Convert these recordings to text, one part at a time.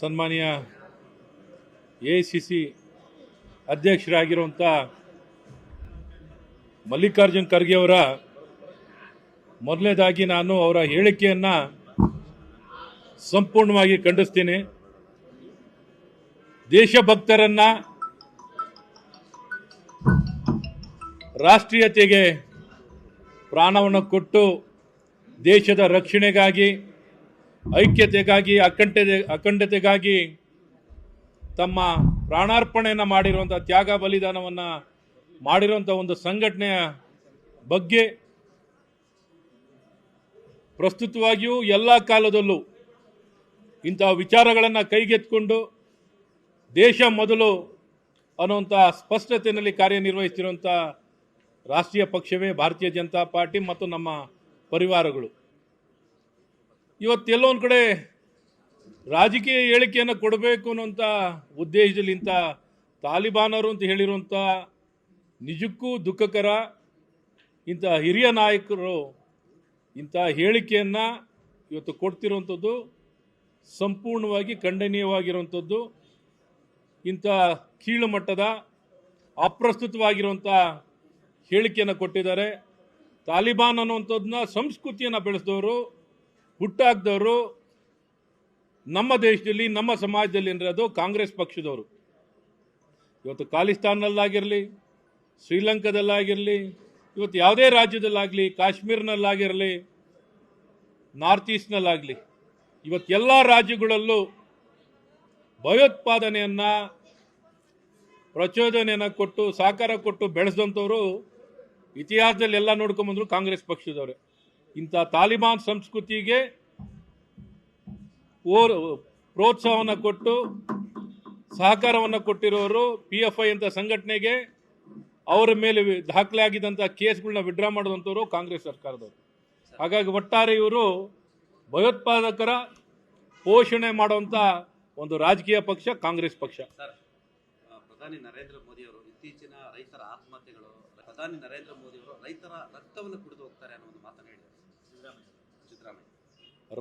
ಸನ್ಮಾನ್ಯ A C C ಅಧ್ಯಕ್ಷರಾಗಿರುವಂಥ ಮಲ್ಲಿಕಾರ್ಜುನ್ ಖರ್ಗೆ ಅವರ ಮೊದಲನೇದಾಗಿ ನಾನು ಅವರ ಹೇಳಿಕೆಯನ್ನು ಸಂಪೂರ್ಣವಾಗಿ ಖಂಡಿಸ್ತೀನಿ. ದೇಶಭಕ್ತರನ್ನ ರಾಷ್ಟ್ರೀಯತೆಗೆ ಪ್ರಾಣವನ್ನು ಕೊಟ್ಟು ದೇಶದ ರಕ್ಷಣೆಗಾಗಿ ಐಕ್ಯತೆಗಾಗಿ ಅಖಂಡತೆ ಅಖಂಡತೆಗಾಗಿ ತಮ್ಮ ಪ್ರಾಣಾರ್ಪಣೆಯನ್ನು ಮಾಡಿರುವಂಥ ತ್ಯಾಗ ಬಲಿದಾನವನ್ನು ಮಾಡಿರುವಂಥ ಒಂದು ಸಂಘಟನೆಯ ಬಗ್ಗೆ ಪ್ರಸ್ತುತವಾಗಿಯೂ ಎಲ್ಲ ಕಾಲದಲ್ಲೂ ಇಂಥ ವಿಚಾರಗಳನ್ನು ಕೈಗೆತ್ಕೊಂಡು ದೇಶ ಮೊದಲು ಅನ್ನುವಂಥ ಸ್ಪಷ್ಟತೆಯಲ್ಲಿ ಕಾರ್ಯನಿರ್ವಹಿಸ್ತಿರುವಂಥ ರಾಷ್ಟ್ರೀಯ ಪಕ್ಷವೇ ಭಾರತೀಯ ಜನತಾ ಪಾರ್ಟಿ ಮತ್ತು ನಮ್ಮ ಪರಿವಾರಗಳು. ಇವತ್ತೆಲ್ಲೋ ಒಂದು ಕಡೆ ರಾಜಕೀಯ ಹೇಳಿಕೆಯನ್ನು ಕೊಡಬೇಕು ಅನ್ನೋಂಥ ಉದ್ದೇಶದಲ್ಲಿ ಇಂಥ ತಾಲಿಬಾನರು ಅಂತ ಹೇಳಿರುವಂಥ ನಿಜಕ್ಕೂ ದುಃಖಕರ ಇಂಥ ಹಿರಿಯ ನಾಯಕರು ಇಂಥ ಹೇಳಿಕೆಯನ್ನು ಇವತ್ತು ಕೊಡ್ತಿರುವಂಥದ್ದು ಸಂಪೂರ್ಣವಾಗಿ ಖಂಡನೀಯವಾಗಿರುವಂಥದ್ದು ಇಂಥ ಕೀಳು ಮಟ್ಟದ ಅಪ್ರಸ್ತುತವಾಗಿರುವಂಥ ಹೇಳಿಕೆಯನ್ನು ಕೊಟ್ಟಿದ್ದಾರೆ. ತಾಲಿಬಾನ್ ಅನ್ನುವಂಥದ್ದನ್ನ ಸಂಸ್ಕೃತಿಯನ್ನು ಬೆಳೆಸಿದವರು ಹುಟ್ಟಾಕ್ದವರು ನಮ್ಮ ದೇಶದಲ್ಲಿ, ನಮ್ಮ ಸಮಾಜದಲ್ಲಿ ಇರೋದು ಕಾಂಗ್ರೆಸ್ ಪಕ್ಷದವರು. ಇವತ್ತು ಖಾಲಿಸ್ತಾನದಲ್ಲಾಗಿರಲಿ, ಶ್ರೀಲಂಕಾದಲ್ಲಾಗಿರಲಿ, ಇವತ್ತು ಯಾವುದೇ ರಾಜ್ಯದಲ್ಲಾಗಲಿ, ಕಾಶ್ಮೀರ್ನಲ್ಲಾಗಿರಲಿ, ನಾರ್ತ್ ಈಸ್ಟ್ನಲ್ಲಾಗಲಿ, ಇವತ್ತು ಎಲ್ಲ ರಾಜ್ಯಗಳಲ್ಲೂ ಭಯೋತ್ಪಾದನೆಯನ್ನು, ಪ್ರಚೋದನೆಯನ್ನು ಕೊಟ್ಟು ಸಹಕಾರ ಕೊಟ್ಟು ಬೆಳೆಸಿದಂಥವರು ಇತಿಹಾಸದಲ್ಲಿ ಎಲ್ಲ ನೋಡ್ಕೊಂಬಂದರು ಕಾಂಗ್ರೆಸ್ ಪಕ್ಷದವರೇ. ಇಂಥ ತಾಲಿಬಾನ್ ಸಂಸ್ಕೃತಿಗೆ ಓರ್ ಪ್ರೋತ್ಸಾಹವನ್ನು ಕೊಟ್ಟು, ಸಹಕಾರವನ್ನು ಕೊಟ್ಟಿರೋರು ಪಿ ಎಫ್ ಐ ಅಂತ ಸಂಘಟನೆಗೆ ಅವರ ಮೇಲೆ ದಾಖಲೆ ಆಗಿದ್ದಂಥ ಕೇಸ್ಗಳನ್ನ ವಿಡ್ರಾ ಮಾಡಿದಂಥವ್ರು ಕಾಂಗ್ರೆಸ್ ಸರ್ಕಾರದವರು. ಹಾಗಾಗಿ ಒಟ್ಟಾರೆ ಇವರು ಭಯೋತ್ಪಾದಕರ ಪೋಷಣೆ ಮಾಡುವಂಥ ಒಂದು ರಾಜಕೀಯ ಪಕ್ಷ, ಕಾಂಗ್ರೆಸ್ ಪಕ್ಷ. ಪ್ರಧಾನಿ ನರೇಂದ್ರ ಮೋದಿ ಅವರು ಇತ್ತೀಚಿನ ರೈತರ ಆತ್ಮಹತ್ಯೆಗಳು, ಪ್ರಧಾನಿ ನರೇಂದ್ರ ಮೋದಿ ಅವರು ರೈತರ ರಕ್ತವನ್ನು ಕುಡಿದು ಹೋಗ್ತಾರೆ ಅನ್ನೋ ಒಂದು ಮಾತನ್ನು ಹೇಳಿದ್ದಾರೆ.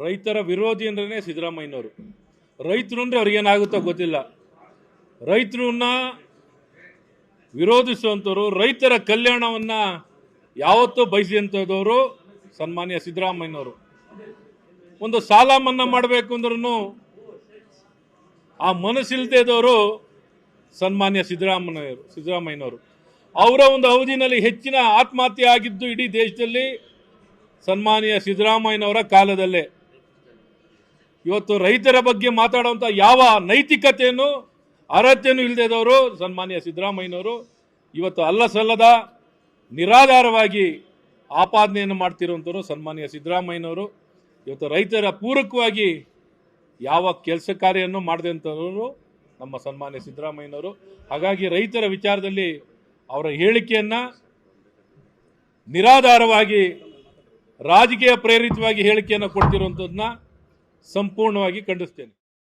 ರೈತರ ವಿರೋಧಿ ಅಂದ್ರೆ ಸಿದ್ದರಾಮಯ್ಯನವರು. ರೈತರು ಅಂದ್ರೆ ಅವ್ರಿಗೇನಾಗುತ್ತೋ ಗೊತ್ತಿಲ್ಲ. ರೈತರನ್ನ ವಿರೋಧಿಸುವಂಥವ್ರು, ರೈತರ ಕಲ್ಯಾಣವನ್ನ ಯಾವತ್ತೂ ಬಯಸಿದಂಥದವರು ಸನ್ಮಾನ್ಯ ಸಿದ್ದರಾಮಯ್ಯನವರು. ಒಂದು ಸಾಲ ಮನ್ನಾ ಮಾಡಬೇಕು ಅಂದ್ರೂ ಆ ಮನಸ್ಸಿಲ್ದೇದವರು ಸನ್ಮಾನ್ಯ ಸಿದ್ದರಾಮಯ್ಯವರು, ಸಿದ್ದರಾಮಯ್ಯನವರು. ಅವರ ಒಂದು ಅವಧಿನಲ್ಲಿ ಹೆಚ್ಚಿನ ಆತ್ಮಹತ್ಯೆ ಆಗಿದ್ದು ಇಡೀ ದೇಶದಲ್ಲಿ ಸನ್ಮಾನ್ಯ ಸಿದ್ದರಾಮಯ್ಯನವರ ಕಾಲದಲ್ಲೇ. ಇವತ್ತು ರೈತರ ಬಗ್ಗೆ ಮಾತಾಡುವಂಥ ಯಾವ ನೈತಿಕತೆಯನ್ನು, ಅರ್ಹತೆಯನ್ನು ಇಲ್ಲದೆದವರು ಸನ್ಮಾನ್ಯ ಸಿದ್ದರಾಮಯ್ಯನವರು ಇವತ್ತು ಅಲ್ಲ ಸಲ್ಲದ ನಿರಾಧಾರವಾಗಿ ಆಪಾದನೆಯನ್ನು ಮಾಡ್ತಿರುವಂಥವ್ರು ಸನ್ಮಾನ್ಯ ಸಿದ್ದರಾಮಯ್ಯನವರು. ಇವತ್ತು ರೈತರ ಪೂರಕವಾಗಿ ಯಾವ ಕೆಲಸ ಕಾರ್ಯವನ್ನು ಮಾಡಿದಂಥವರು ನಮ್ಮ ಸನ್ಮಾನ್ಯ ಸಿದ್ದರಾಮಯ್ಯನವರು. ಹಾಗಾಗಿ ರೈತರ ವಿಚಾರದಲ್ಲಿ ಅವರ ಹೇಳಿಕೆಯನ್ನು ನಿರಾಧಾರವಾಗಿ ರಾಜಕೀಯ ಪ್ರೇರಿತವಾಗಿ ಹೇಳಿಕೆಯನ್ನು ಕೊಡ್ತಿರುವಂಥದ್ದನ್ನ ಸಂಪೂರ್ಣವಾಗಿ ಖಂಡಿಸ್ತೇನೆ.